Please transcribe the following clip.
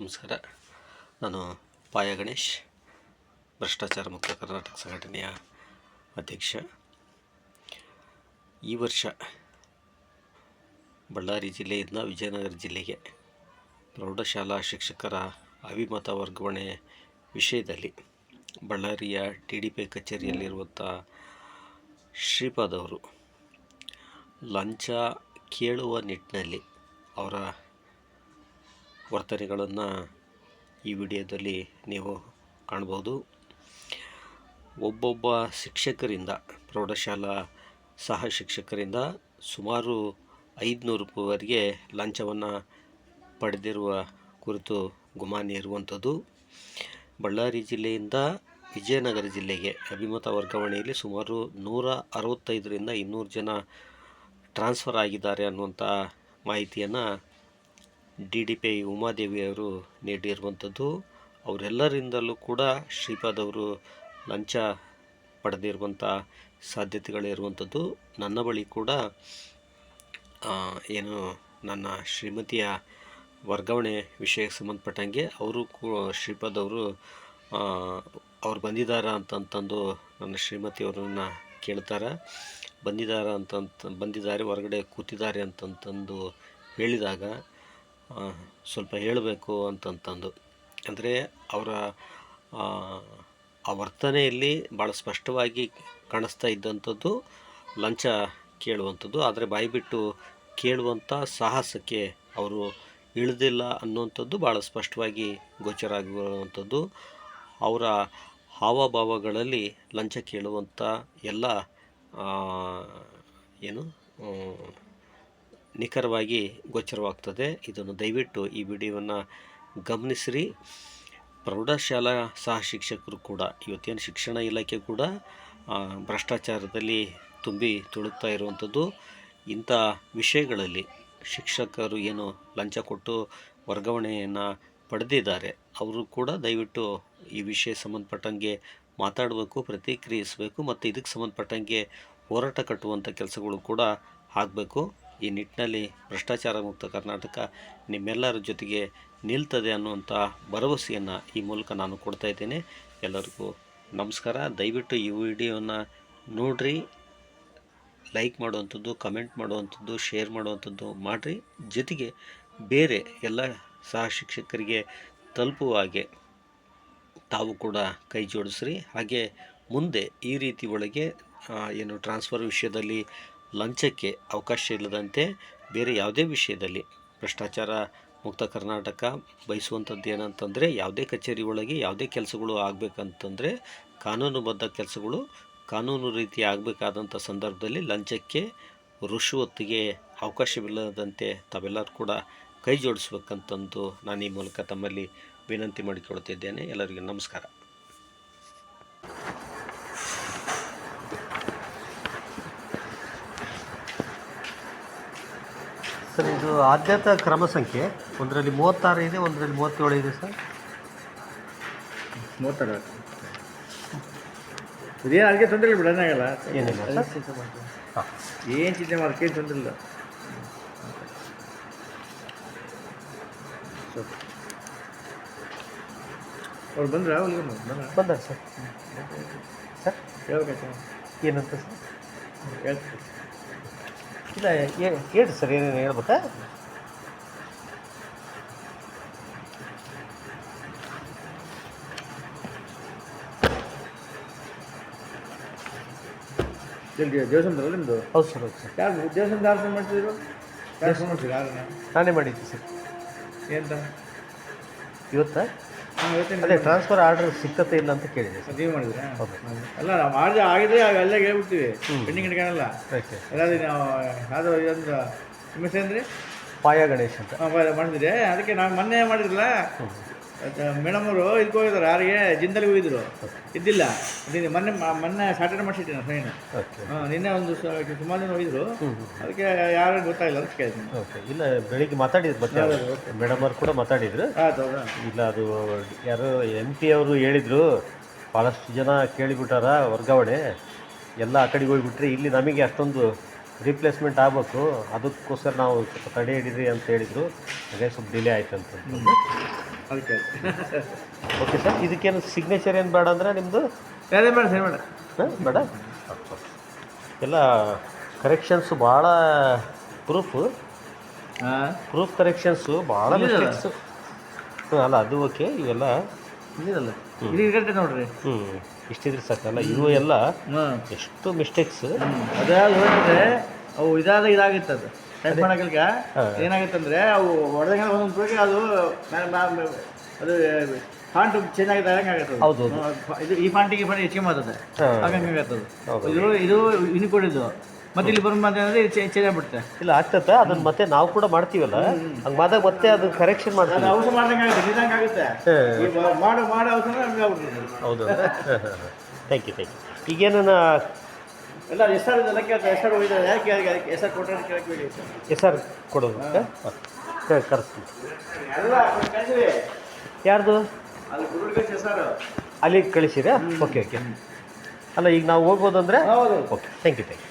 ನಮಸ್ಕಾರ. ನಾನು ಪಾಯ ಗಣೇಶ್, ಭ್ರಷ್ಟಾಚಾರ ಮುಕ್ತ ಕರ್ನಾಟಕ ಸಂಘಟನೆಯ ಅಧ್ಯಕ್ಷ. ಈ ವರ್ಷ ಬಳ್ಳಾರಿ ಜಿಲ್ಲೆಯಿಂದ ವಿಜಯನಗರ ಜಿಲ್ಲೆಗೆ ಪ್ರೌಢಶಾಲಾ ಶಿಕ್ಷಕರ ಅವಿಮತ ವರ್ಗಾವಣೆ ವಿಷಯದಲ್ಲಿ ಬಳ್ಳಾರಿಯ ಟಿ ಡಿ ಪಿ ಕಚೇರಿಯಲ್ಲಿರುವಂಥ ಶ್ರೀಪಾದ್ ಅವರು ಲಂಚ ಕೇಳುವ ನಿಟ್ಟಿನಲ್ಲಿ ಅವರ ವರ್ತನೆಗಳನ್ನು ಈ ವಿಡಿಯೋದಲ್ಲಿ ನೀವು ಕಾಣ್ಬೋದು. ಒಬ್ಬೊಬ್ಬ ಶಿಕ್ಷಕರಿಂದ, ಪ್ರೌಢಶಾಲಾ ಸಹ ಶಿಕ್ಷಕರಿಂದ ಸುಮಾರು ಐದುನೂರು ರೂಪಾಯಿವರೆಗೆ ಲಂಚವನ್ನು ಪಡೆದಿರುವ ಕುರಿತು ಗುಮಾನಿ ಇರುವಂಥದ್ದು ಬಳ್ಳಾರಿ ಜಿಲ್ಲೆಯಿಂದ ವಿಜಯನಗರ ಜಿಲ್ಲೆಗೆ ಅಭಿಮತ ವರ್ಗಾವಣೆಯಲ್ಲಿ ಸುಮಾರು ನೂರ ಅರವತ್ತೈದರಿಂದ ಇನ್ನೂರು ಜನ ಟ್ರಾನ್ಸ್ಫರ್ ಆಗಿದ್ದಾರೆ ಅನ್ನುವಂಥ ಮಾಹಿತಿಯನ್ನು ಡಿ ಡಿ ಪಿ ಉಮಾದೇವಿಯವರು ನೀಡಿರುವಂಥದ್ದು. ಅವರೆಲ್ಲರಿಂದಲೂ ಕೂಡ ಶ್ರೀಪಾದ್ ಅವರು ಲಂಚ ಪಡೆದಿರುವಂಥ ಸಾಧ್ಯತೆಗಳಿರುವಂಥದ್ದು. ನನ್ನ ಬಳಿ ಕೂಡ ಏನು ನನ್ನ ಶ್ರೀಮತಿಯ ವರ್ಗಾವಣೆ ವಿಷಯಕ್ಕೆ ಸಂಬಂಧಪಟ್ಟಂಗೆ ಅವರು ಕೂ ಶ್ರೀಪಾದ್ ಅವರು ಅವ್ರು ಬಂದಿದ್ದಾರಾ ಅಂತಂತಂದು ನನ್ನ ಶ್ರೀಮತಿಯವರನ್ನ ಕೇಳ್ತಾರೆ. ಬಂದಿದ್ದಾರೆ ಅಂತಂತ ಬಂದಿದ್ದಾರೆ, ಹೊರಗಡೆ ಕೂತಿದ್ದಾರೆ ಅಂತಂತಂದು ಹೇಳಿದಾಗ ಸ್ವಲ್ಪ ಹೇಳಬೇಕು ಅಂತಂತಂದು. ಅಂದರೆ ಅವರ ಆ, ವರ್ತನೆಯಲ್ಲಿ ಭಾಳ ಸ್ಪಷ್ಟವಾಗಿ ಕಾಣಿಸ್ತಾ ಇದ್ದಂಥದ್ದು ಲಂಚ ಕೇಳುವಂಥದ್ದು. ಆದರೆ ಬಾಯಿಬಿಟ್ಟು ಕೇಳುವಂಥ ಸಾಹಸಕ್ಕೆ ಅವರು ಇಳಿದಿಲ್ಲ ಅನ್ನುವಂಥದ್ದು ಭಾಳ ಸ್ಪಷ್ಟವಾಗಿ ಗೋಚರ ಆಗಿರುವಂಥದ್ದು ಅವರ ಹಾವಭಾವಗಳಲ್ಲಿ ಲಂಚ ಕೇಳುವಂಥ ಎಲ್ಲ ಏನು ನಿಖರವಾಗಿ ಗೋಚರವಾಗ್ತದೆ. ಇದನ್ನು ದಯವಿಟ್ಟು ಈ ವಿಡಿಯೋವನ್ನು ಗಮನಿಸಿರಿ. ಪ್ರೌಢಶಾಲಾ ಸಹ ಶಿಕ್ಷಕರು ಕೂಡ, ಇವತ್ತೇನು ಶಿಕ್ಷಣ ಇಲಾಖೆ ಕೂಡ ಭ್ರಷ್ಟಾಚಾರದಲ್ಲಿ ತುಂಬಿ ತುಳುಕ್ತಾ ಇರುವಂಥದ್ದು, ಇಂಥ ವಿಷಯಗಳಲ್ಲಿ ಶಿಕ್ಷಕರು ಏನು ಲಂಚ ಕೊಟ್ಟು ವರ್ಗಾವಣೆಯನ್ನು ಪಡೆದಿದ್ದಾರೆ, ಅವರು ಕೂಡ ದಯವಿಟ್ಟು ಈ ವಿಷಯ ಸಂಬಂಧಪಟ್ಟಂಗೆ ಮಾತಾಡಬೇಕು, ಪ್ರತಿಕ್ರಿಯಿಸಬೇಕು, ಮತ್ತು ಇದಕ್ಕೆ ಸಂಬಂಧಪಟ್ಟಂಗೆ ಹೋರಾಟ ಕಟ್ಟುವಂಥ ಕೆಲಸಗಳು ಕೂಡ ಆಗಬೇಕು. ಈ ನಿಟ್ಟಿನಲ್ಲಿ ಭ್ರಷ್ಟಾಚಾರ ಮುಕ್ತ ಕರ್ನಾಟಕ ನಿಮ್ಮೆಲ್ಲರ ಜೊತೆಗೆ ನಿಲ್ತದೆ ಅನ್ನುವಂಥ ಭರವಸೆಯನ್ನು ಈ ಮೂಲಕ ನಾನು ಕೊಡ್ತಾ ಇದ್ದೇನೆ. ಎಲ್ಲರಿಗೂ ನಮಸ್ಕಾರ. ದಯವಿಟ್ಟು ಈ ವಿಡಿಯೋನ ನೋಡಿರಿ, ಲೈಕ್ ಮಾಡುವಂಥದ್ದು, ಕಮೆಂಟ್ ಮಾಡುವಂಥದ್ದು, ಶೇರ್ ಮಾಡುವಂಥದ್ದು ಮಾಡಿರಿ. ಜೊತೆಗೆ ಬೇರೆ ಎಲ್ಲ ಸಹ ಶಿಕ್ಷಕರಿಗೆ ತಲುಪುವ ಹಾಗೆ ತಾವು ಕೂಡ ಕೈ ಜೋಡಿಸ್ರಿ. ಹಾಗೆ ಮುಂದೆ ಈ ರೀತಿ ಒಳಗೆ ಏನು ಟ್ರಾನ್ಸ್ಫರ್ ವಿಷಯದಲ್ಲಿ ಲಂಚಕ್ಕೆ ಅವಕಾಶ ಇಲ್ಲದಂತೆ ಬೇರೆ ಯಾವುದೇ ವಿಷಯದಲ್ಲಿ. ಭ್ರಷ್ಟಾಚಾರ, ಮುಕ್ತ ಕರ್ನಾಟಕ ಬಯಸುವಂಥದ್ದು ಏನಂತಂದರೆ ಯಾವುದೇ ಕಚೇರಿ ಒಳಗೆ ಯಾವುದೇ ಕೆಲಸಗಳು ಆಗಬೇಕಂತಂದರೆ ಕಾನೂನುಬದ್ಧ ಕೆಲಸಗಳು ಕಾನೂನು ರೀತಿ ಆಗಬೇಕಾದಂಥ ಸಂದರ್ಭದಲ್ಲಿ ಲಂಚಕ್ಕೆ ಋಷುವೊತ್ತಿಗೆ ಅವಕಾಶವಿಲ್ಲದಂತೆ ತಾವೆಲ್ಲರೂ ಕೂಡ ಕೈ ಜೋಡಿಸ್ಬೇಕಂತಂದು ನಾನು ಈ ಮೂಲಕ ತಮ್ಮಲ್ಲಿ ವಿನಂತಿ ಮಾಡಿಕೊಳ್ತಿದ್ದೇನೆ ಎಲ್ಲರಿಗೂ ನಮಸ್ಕಾರ. ಸರ್ ಇದು ಆದ್ಯತಾ ಕ್ರಮ ಸಂಖ್ಯೆ. ಒಂದರಲ್ಲಿ ಮೂವತ್ತಾರು ಇದೆ ಒಂದರಲ್ಲಿ ಮೂವತ್ತೇಳು ಇದೆ ಸರ್. ಮೂವತ್ತಾರು. ಇದೇನು ಅದಕ್ಕೆ ತೊಂದರೆ ಇಲ್ಲ ಬಿಡೋಣ ಆಗಲ್ಲ ಏನಿಲ್ಲ ಏನು ಚಿಂತೆ ಮಾಡೋಕ್ಕೆ ಏನು ತೊಂದರೆ ಇಲ್ಲ. ಅವ್ರು ಬಂದ್ರ ಅವ್ರಿಗೆ ಬಂದ ಬಂದ ಸರ್. ಸರ್? ಹೇಳ್ಬೇಕಾಯ್ತು? ಏನಂತ ಸರ್? ಹೇಳ್ತೀನಿ ಇಲ್ಲ ಹೇಳ್ರಿ ಸರ್ ಏನೇನು ಹೇಳ್ಬೇಕಾ? ದೇವಸ್ಥಾನದಲ್ಲ ನಿಮ್ಮದು ಹೌದು ಸರ್ ಹೌದು ಸರ್. ಯಾರು ದೇವಸ್ಥಾನದ ಯಾರು ಫೋನ್ ಮಾಡ್ತಿದ್ರು? ಯಾರು ಫೋನ್ ಮಾಡ್ತೀರಿ ನಾನೇ ಮಾಡಿದ್ದೆ ಸರ್. ಏನಂತ ಇವತ್ತಾ? ಅದೇ ಟ್ರಾನ್ಸ್ಫರ್ ಆರ್ಡರ್ ಸಿಕ್ಕತ್ತೆ ಇಲ್ಲ ಅಂತ ಕೇಳಿದೆ ಸರ್. ನೀವು ಮಾಡಿದ್ರೆ. ಅಲ್ಲ ನಾವು ಮಾಡಿದ್ರೆ ಆಗಿದ್ರೆ ಎಲ್ಲ ಹೇಳ್ಬಿಡ್ತೀವಿ. ಪೆಂಡಿಂಗ್ ಇಟ್ಕೊಳಲ್ಲ ಓಕೆ ಎಲ್ಲಾದ್ರೂ ನಾವು ಯಾವುದು ಇದೊಂದು ನಿಮ್ಮ ಹೆಸರು ಅಂದ್ರೆ? ಪಾಯ ಗಣೇಶ್ ಅಂತ. ಮಾಡಿದ್ರೆ. ಅದಕ್ಕೆ ನಾವು ಮೊನ್ನೆ ಮಾಡಿದ್ರಲ್ಲ? ಮೇಡಮ್ ಅವರು ಇದಕ್ಕೆ ಹೋಗಿದ್ರು ಯಾರಿಗೆ? ಜಿಂದಲ್ಗೆ ಹೋಗಿದ್ರು. ಇದ್ದಿಲ್ಲ. ನಿನ್ನೆ ಮೊನ್ನೆ ಮೊನ್ನೆ ಸ್ಯಾಟರ್ಡೆ ಮಾಡಿಸಿಟ್ಟಿನ ನಾನು ಓಕೆ ಹಾಂ ನಿನ್ನೆ ಒಂದು ಸುಮಾರು ಜನ ಹೋಗಿದ್ರು. ಅದಕ್ಕೆ ಯಾರು ಗೊತ್ತಾಗಿಲ್ಲ ಅಂತ ಕೇಳ್ತೀನಿ ಓಕೆ ಇಲ್ಲ ಬೆಳಿಗ್ಗೆ ಮಾತಾಡಿದ್ರು ಬಟ್ ಮೇಡಮ್ ಅವ್ರು ಕೂಡ ಮಾತಾಡಿದ್ರು. ಇಲ್ಲ ಅದು ಯಾರು ಎಂ ಪಿ ಅವರು ಹೇಳಿದರು ಭಾಳಷ್ಟು ಜನ ಕೇಳಿಬಿಟ್ಟಾರ ವರ್ಗಾವಣೆ. ಎಲ್ಲ ಆ ಕಡೆಗೆ ಹೋಗಿಬಿಟ್ರೆ ಇಲ್ಲಿ ನಮಗೆ ಅಷ್ಟೊಂದು ರಿಪ್ಲೇಸ್ಮೆಂಟ್ ಆಗಬೇಕು. ಅದಕ್ಕೋಸ್ಕರ ನಾವು ಸ್ವಲ್ಪ ತಡೆ ಹಿಡಿದ್ರಿ ಅಂತ ಹೇಳಿದರು. ಅದೇ ಸ್ವಲ್ಪ ಡಿಲೇ ಆಯ್ತು ಅಂತಂದು ಅದಕ್ಕೆ. ಓಕೆ ಸರ್ ಇದಕ್ಕೇನು ಸಿಗ್ನೇಚರ್ ಏನು ಬೇಡ ಅಂದರೆ ನಿಮ್ಮದು ಅದೇ ಬೇಡ ಸರಿ ಬೇಡ. ಹಾಂ ಬೇಡ? ಎಲ್ಲ ಕರೆಕ್ಷನ್ಸು ಭಾಳ ಪ್ರೂಫು ಹಾಂ. ಪ್ರೂಫ್ ಕರೆಕ್ಷನ್ಸು ಭಾಳ? ಮಿಸ್ಟೇಕ್ಸು ಹಾಂ ಅಲ್ಲ ಅದು ಓಕೆ ಇವೆಲ್ಲ ಇಲ್ಲಿದಲ್ಲ ಇದು ಗಂಟೆ ನೋಡ್ರಿ. ಹ್ಞೂ ಇಷ್ಟಿದ್ರೆ ಸಾಕಲ್ಲ. ಇವು ಎಲ್ಲ ಎಷ್ಟು ಮಿಸ್ಟೇಕ್ಸ್ ಅದೇ ನೋಡಿದ್ರೆ ಅವು ಇದಾದ ಇದಾಗಿತ್ತು ಅದು. ಟೈಪ್ ಮಾಡೋಕಲ್ಕ ಏನಾಗಿತ್ತಂದ್ರೆ ಅವು ಹೊಡೆದಂಗೆ ಒಂದೊಂದು ಹೋಗಿ ಅದು ಅದು ಫಾಂಟ್ ಚೇಂಜ್ ಆಗಿದೆ ಹಂಗೆ ಆಗತ್ತೆ ಹೌದು. ಇದು ಈ ಫಾಂಟಿಗೆ ಫಾಂಟ್ ಹೆಚ್ಚಿಗೆ ಮಾತದೆ. ಹಂಗೆ ಆಗತ್ತದು ಇದು ಇದು ಯುನಿಕೋಡ್ ಇದು. ಮತ್ತೆ ಇಲ್ಲಿ ಬಂದು ಅಂದ್ರೆ ಚೇಂಜ್ ಆಗ್ಬಿಡುತ್ತೆ. ಇಲ್ಲ ಆಗ್ತದೆ ಅದನ್ನ ಮತ್ತೆ ನಾವು ಕೂಡ ಮಾಡ್ತೀವಲ್ಲ? ಹಂಗೆ ಮಾದಾಗ ಮತ್ತೆ ಅದು ಕರೆಕ್ಷನ್ ಮಾಡ್ತೀವಿ. ಔಷಧ ಮಾಡ್ದಂಗೆ ಆಗುತ್ತೆ ನಿಧಾಂಗ ಆಗುತ್ತೆ. ಮಾಡು ಮಾಡೋ ಹೌದು. ಥ್ಯಾಂಕ್ ಯು ಥ್ಯಾಂಕ್ ಯು ಈಗೇನ ಎಲ್ಲ ಹೆಸರು ಇದೆಲ್ಲ ಕೇಳ್ತಾರೆ ಹೆಸರು ಹೋಯ್ತಾರೆ ಯಾಕೆ ಅದಕ್ಕೆ ಹೆಸರು ಕೊಟ್ಟರೆ ಹೇಳಿ ಹೆಸರು ಕೊಡೋದು ಕರೆಸ್ತೀನಿ. ಎಲ್ಲ ಕಳಿಸಿವಿ. ಯಾರ್ದು? ಅಲ್ಲಿ ಗುರುಗಳಿಗೆ ಹೆಸರು. ಅಲ್ಲಿಗೆ ಕಳಿಸಿರಾ ಓಕೆ ಓಕೆ. ಅಲ್ಲ ಈಗ ನಾವು ಹೋಗ್ಬೋದಂದ್ರೆ ಹೌದು. Okay thank you thank you